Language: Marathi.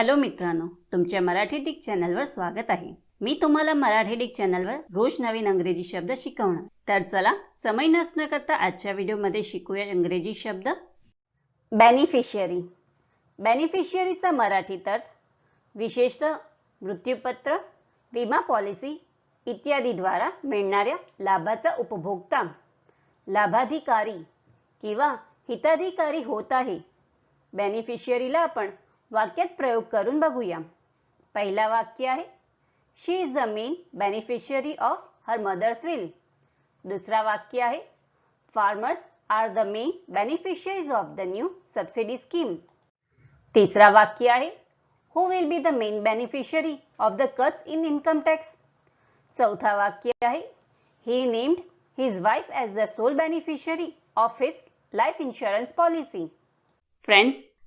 हॅलो मित्रांनो तुमच्या मराठी डिक चॅनलवर स्वागत आहे. मी तुम्हाला मराठी डिक चॅनलवर रोज नवीन अंग्रेजी शब्द शिकवणार. तर चला समय नसणं करता आजच्या व्हिडिओमध्ये शिकूया इंग्रजी शब्द. बेनिफिशियरी बेनिफिशियरीचा मराठीत अर्थ विशेषतः मृत्यूपत्र विमा पॉलिसी इत्यादीद्वारा मिळणाऱ्या लाभाचा उपभोक्ता लाभाधिकारी किंवा हिताधिकारी होत आहे. बेनिफिशियरीला आपण वाक्यात प्रयोग करून बघूया. पहिला वाक्य आहे she is the main beneficiary of her mother's will दुसरा वाक्य आहे farmers are the main beneficiaries of the new subsidy scheme तिसरा वाक्य आहे who will be the main beneficiary of the cuts in income tax चौथा वाक्य आहे he named his wife as the sole beneficiary of his life insurance policy friends